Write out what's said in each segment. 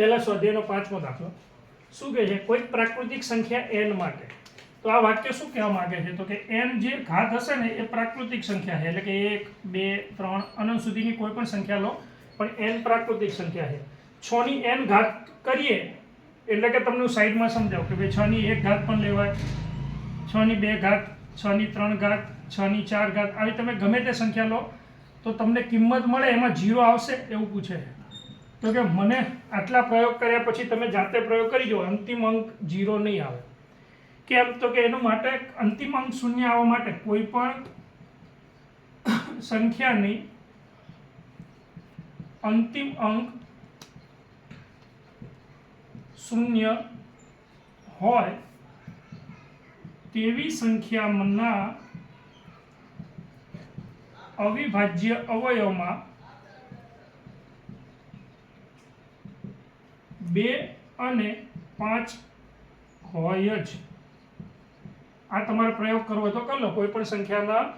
પહેલા સ્વાધ્યાયનો પાંચમો દાખલો. શું કહે છે? કોઈક પ્રાકૃતિક સંખ્યા એન માટે. તો આ વાક્ય શું કહેવા માંગે છે? તો કે એન જે ઘાત હશે ને, એ પ્રાકૃતિક સંખ્યા છે. એટલે કે એક, બે, ત્રણ, અનંત સુધીની કોઈ પણ સંખ્યા લો, પણ એન પ્રાકૃતિક સંખ્યા છે. છની એન ઘાત કરીએ, એટલે કે તમને હું સાઈડમાં સમજાવું કે ભાઈ છની એક ઘાત પણ લેવાય. છની બે ઘાત છની ત્રણ ઘાત છની ચાર ઘાત. આવી તમે ગમે તે સંખ્યા લો, તો તમને કિંમત મળે, એમાં જીરો આવશે એવું પૂછે છે. તો કે મને આટલા પ્રયોગ કર્યા પછી તમે જાતે પ્રયોગ કરી જુઓ, અંતિમ અંક ઝીરો નહીં આવે. કેમ? તો કે એનું માટે અંતિમ અંક શૂન્ય આવવા માટે કોઈ પણ સંખ્યાની અંતિમ અંક શૂન્ય હોય તેવી સંખ્યાના અવિભાજ્ય અવયવમાં બે અને પાંચ હોય જ. આ તમારો પ્રયોગ કરવો તો કરી લો. કોઈ પણ સંખ્યાના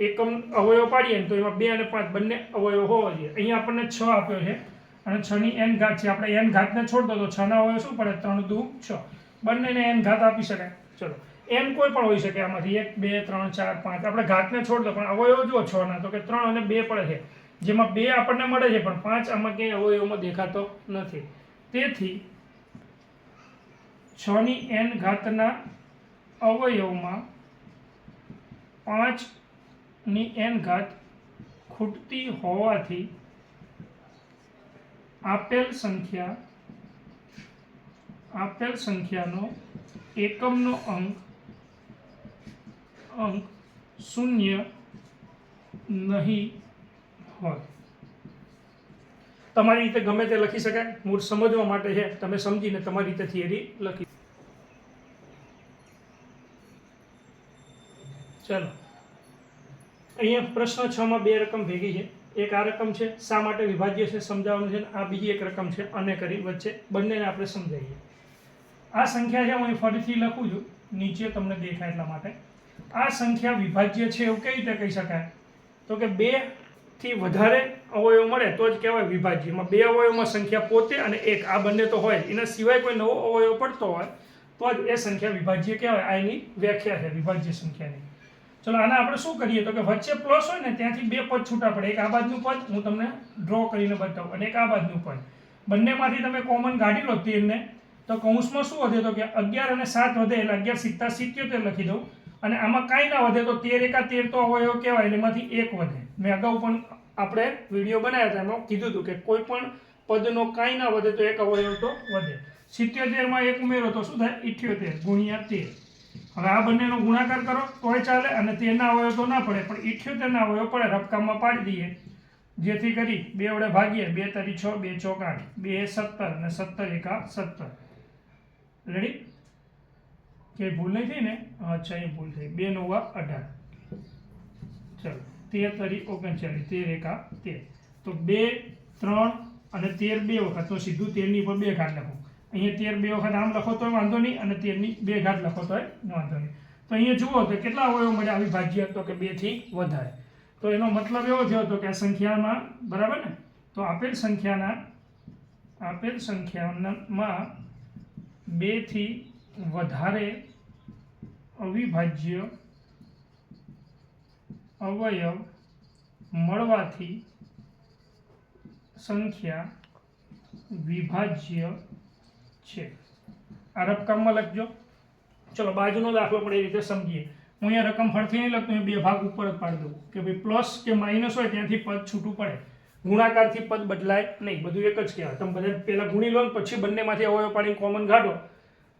એકમ અવયવ પાડીએ ને તો એમાં બે અને પાંચ બંને અવયવ હોવા જોઈએ. અહીંયા આપણને છ આપ્યો છે અને છની એન ઘાત છે. આપણે એન ઘાતને છોડ દો તો છના અવયવ શું પડે? ત્રણ દુ છ. બંનેને એન ઘાત આપી શકાય. ચલો. એમ કોઈ પણ હોઈ શકે આમાંથી. એક, બે, ત્રણ, ચાર, પાંચ. આપણે ઘાતને છોડ દો, પણ અવયવ જુઓ છ ના. તો કે ત્રણ અને બે પડે છે. જેમાં બે આપણને મળે છે, પણ પાંચ આમાં ક્યાંય અવયવમાં દેખાતો નથી. તેથી છની એન ઘાતના અવયવમાં પાંચની એન ઘાત ખૂટતી હોવાથી આપેલ સંખ્યા, આપેલ સંખ્યાનો એકમનો અંક અંક શૂન્ય નહીં હોય. તમારી રીતે ગમે તે લખી શકાય. મૂળ સમજવા માટે છે. તમે સમજીને તમારી રીતે થિયરી લખી ચાલો. અહીંયા પ્રશ્ન છ માં બે રકમ ભેગી છે. એક આ રકમ છે. શા માટે વિભાજ્ય છે? સમજાવવાનું છે આ બીજી એક રકમ છે. અને કરી વચ્ચે બંનેને આપણે સમજાવીએ. આ સંખ્યા છે હું ફરીથી લખું છું. નીચે તમને દેખાય એટલા માટે. આ સંખ્યા વિભાજ્ય છે એવું કઈ રીતે કહી શકાય? તો કે બે થી વધારે અવયવ મળે તો જ કહેવાય વિભાજ્ય. એમાં બે અવયવમાં સંખ્યા પોતે અને એક. આ બંને તો હોય એના સિવાય કોઈ નવો અવયવ પડતો હોય તો જ એ સંખ્યા વિભાજ્ય કહેવાય. આ એની વ્યાખ્યા છે, વિભાજ્ય સંખ્યાની. ચલો, આના આપણે શું કરીએ? તો કે વચ્ચે પ્લસ હોય ને, ત્યાંથી બે પદ છૂટા પડે. એક આ બાજુનું પદ, હું તમને ડ્રો કરીને બતાવું. અને એક આ બાજુનું પદ. બંનેમાંથી તમે કોમન કાઢી લો તેરને તો કૌંસમાં શું વધે? તો કે અગિયાર અને સાત વધે. એટલે અગિયાર સિત્તા સિત્યોતેર લખી દઉં. અને આમાં કાંઈ ના વધે તો તેર એકા તેર તો અવયવ કહેવાય, એટલે એમાંથી એક વધે. મેં અગાઉ પણ આપણે વીડિયો બનાવ્યા હતા, એમાં કીધું હતું કે કોઈ પણ પદનો કાંઈ ના વધે તો એક અવયવ તો વધે. સિત્યોતેરમાં એક ઉમેરો તો શું થાય? ઇઠ્યોતેર ગુણ્યા તેર. હવે આ બંનેનો ગુણાકાર કરો, તોય ચાલે, અને તેરના અવયવ તો ના પડે, પણ ઇઠ્યોતેરના અવયવ પડે રફકામમાં પાડી દઈએ. જેથી કરી બે વડે ભાગીએ, બે તરી છ, બે ચોક આઠ, બે સત્તર, અને સત્તર એકા સત્તર. રેડી કે ભૂલ નહીં થઈ ને અચ્છા એ ભૂલ થઈ. બે નવા અઢાર. ચલો તેર ઓગણચાલીસ, તેર એકા તેર. તો બે, ત્રણ અને તેર બે વખત. તો સીધું તેરની ઉપર બે ઘાટ લખો. અહીંયા તેર બે વખત આમ લખો તોય વાંધો નહીં અને તેરની બે ઘાટ લખો તોય વાંધો નહીં. તો અહીંયા જુઓ તો કેટલા અવયવ મળ્યા અવિભાજ્ય? તો કે બેથી વધારે. તો એનો મતલબ એવો થયો હતો કે આ સંખ્યામાં, બરાબર ને? તો આપેલ સંખ્યાના, આપેલ સંખ્યામાં બેથી વધારે અવિભાજ્ય અવયવ મળવાથી સંખ્યા વિભાજ્ય છે. આ રકમમાં લખજો. ચલો, બાજુનો દાખલો પણ એ રીતે સમજીએ. હું અહીંયા રકમ ફરતી નહીં લખતો બે ભાગ ઉપર જ પાડી દઉં. કે ભાઈ પ્લસ કે માઇનસ હોય ત્યાંથી પદ છૂટું પડે. ગુણાકારથી પદ બદલાય નહીં. બધું એક જ કહેવાય. તમે બધા પહેલાં ગુણી લો પછી બંનેમાંથી અવયવ પાડીને કોમન કાઢો.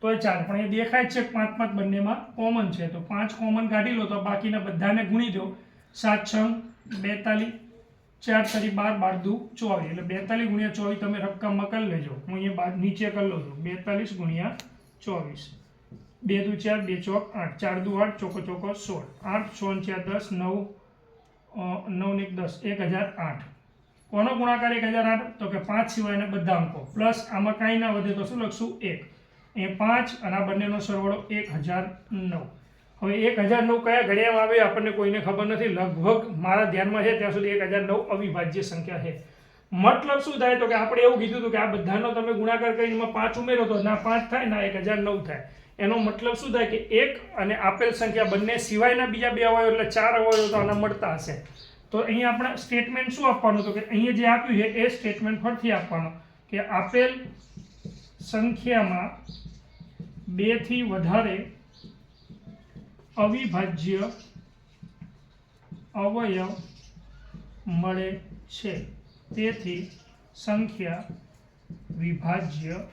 તો ચાલે પણ એ દેખાય છે પાંચ પાંચ બંનેમાં કોમન છે. તો પાંચ કોમન કાઢી લો તો બાકીના બધાને ગુણી દો. સાત, છ, બેતાલીસ, ચાર તરી બાર બાર, દુ, ચોવીસ. એટલે બેતાલીસ ગુણ્યા ચોવીસ તમે રકમમાં કરી લેજો. હું અહીંયા બાર નીચે કરી લઉં છું. બેતાલીસ ગુણ્યા ચોવીસ. બે દુ ચાર, બે ચોક આઠ. ચાર દુ આઠ, ચોકો ચોકો, સોળ. આઠ સો ચાર, દસ, નવ નવ ને દસ. એક હજાર આઠ. કોનો ગુણાકાર એક હજાર આઠ? તો કે પાંચ સિવાયના બધા અંકો. પ્લસ આમાં કાંઈ ના વધે તો શું લખશું? એક. એ પાંચ અને આ બંનેનો સરવાળો એક હજાર નવ. હવે એક હજાર નવ કયા ઘડિયામાં આવે આપણને કોઈને ખબર નથી. લગભગ મારા ધ્યાનમાં છે, ત્યાં સુધી એક હજાર નવ અવિભાજ્ય સંખ્યા છે. મતલબ શું થાય? તો કે આપણે એવું કીધું હતું કે આ બધાનો તમે ગુણાકાર કરીને એમાં પાંચ ઉમેરો તો ના પાંચ થાય, ના એક હજાર નવ થાય. એનો મતલબ શું થાય? કે એક અને આપેલ સંખ્યા બંને સિવાયના બીજા બે અવયવ, એટલે ચાર અવયવ તો આના મળતા હશે. તો અહીંયા આપણે સ્ટેટમેન્ટ શું આપવાનું? તો કે અહીંયા જે આપ્યું છે, એ સ્ટેટમેન્ટ ફરીથી આપવાનું કે આપેલ સંખ્યામાં બેથી વધારે અવિભાજ્ય અવયવ મળે છે. તેથી સંખ્યા વિભાજ્ય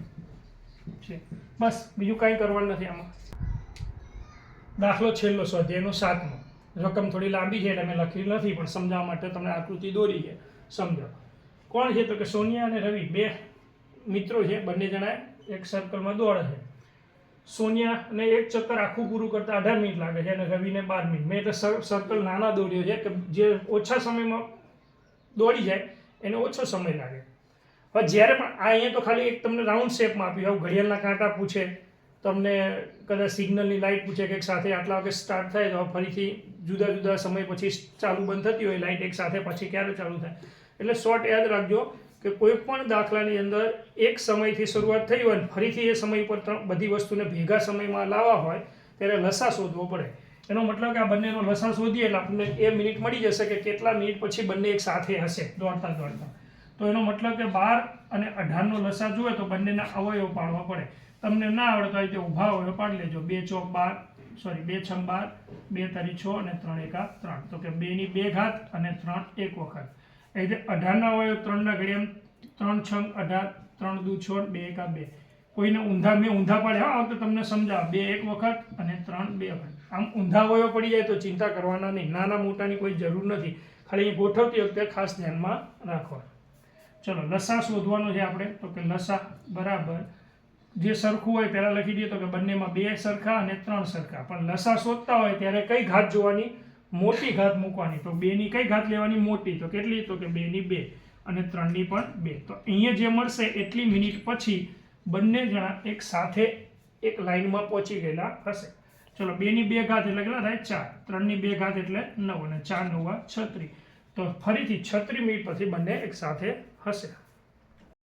છે. બસ, બીજું કાંઈ કરવાનું નથી આમાં. દાખલો છેલ્લો સ્વાધ્યાયનો સાતમો. રકમ થોડી લાંબી છે એટલે મેં લખી નથી, પણ સમજાવવા માટે તમને આકૃતિ દોરી છે. સમજો. કોણ છે તો કે સોનિયા અને રવિ? બે મિત્રો છે, બંને જણા એક સર્કલમાં દોડે છે. સોનિયાને એક ચક્કર આખું પૂરું કરતા અઢાર મિનિટ લાગે છે અને રવિને બાર મિનિટ. મેં એટલે સર્કલ નાના દોર્યો છે કે જે ઓછા સમયમાં દોડી જાય, એને ઓછો સમય લાગે. હવે જ્યારે પણ આ અહીંયા તો ખાલી એક તમને રાઉન્ડ શેપમાં આપ્યું આવું ઘડિયાળના કાંટા પૂછે, તમને કદાચ સિગ્નલની લાઇટ પૂછે કે એક સાથે આટલા વાગે સ્ટાર્ટ થાય તો ફરીથી જુદા જુદા સમય પછી ચાલુ બંધ થતી હોય લાઇટ એક સાથે પછી ક્યારે ચાલુ થાય. એટલે શોર્ટ યાદ રાખજો કે કોઈ પણ દાખલાની અંદર એક સમયથી શરૂઆત થઈ હોય ફરીથી એ સમય પર બધી વસ્તુને ભેગા સમયમાં લાવવા હોય, ત્યારે લસા શોધવો પડે. એનો મતલબ કે આ બંનેનો લસા શોધીએ એટલે આપણને એ મિનિટ મળી જશે કે કેટલા મિનિટ પછી બંને એક સાથે હશે, દોડતા દોડતા. તો એનો મતલબ કે બાર અને અઢારનો લસા જુએ તો બંનેના અવયવ પાડવા પડે. તમને ના આવડતો હોય તે ઊભા અવયવ પાડી લેજો. બે ચોક બાર સોરી બે છમ બાર, બે તરી છ અને ત્રણ એકા ત્રણ. તો કે બેની બે ઘાત અને ત્રણ એક વખત. એ રીતે અઢારના હોય ત્રણના ઘડિયામ ત્રણ છંગ, અઢાર, ત્રણ દુ છ બે એકા બે. કોઈને ઊંધા, મેં ઊંધા પાડ્યા, હા, તો તમને સમજાવ. બે એક વખત અને ત્રણ બે વખત. આમ ઊંધા વયો પડી જાય તો ચિંતા કરવાના નહીં. નાના મોટાની કોઈ જરૂર નથી. ખાલી ગોઠવતી વખતે ખાસ ધ્યાનમાં રાખવા ચલો, લસા શોધવાનો છે આપણે. તો કે લસા બરાબર. જે સરખું હોય પહેલાં લખી દઈએ તો કે બંનેમાં બે સરખા અને ત્રણ સરખા. પણ લસા શોધતા હોય ત્યારે કઈ ઘાત જોવાની મોટી ઘાત મૂકવાની. તો બેની કઈ ઘાત લેવાની? મોટી. તો કેટલી? તો કે બેની બે અને ત્રણની પણ બે. તો અહીંયા જે મળશે એટલી મિનિટ પછી બંને જણા એક સાથે એક લાઈનમાં પહોંચી ગયેલા હશે. ચલો, બેની બે ઘાત એટલે કેટલા થાય? ચાર. ત્રણની બે ઘાત એટલે નવ અને ચાર નવા છત્રી. તો ફરીથી છત્રી મિનિટ પછી બંને એક સાથે હશે.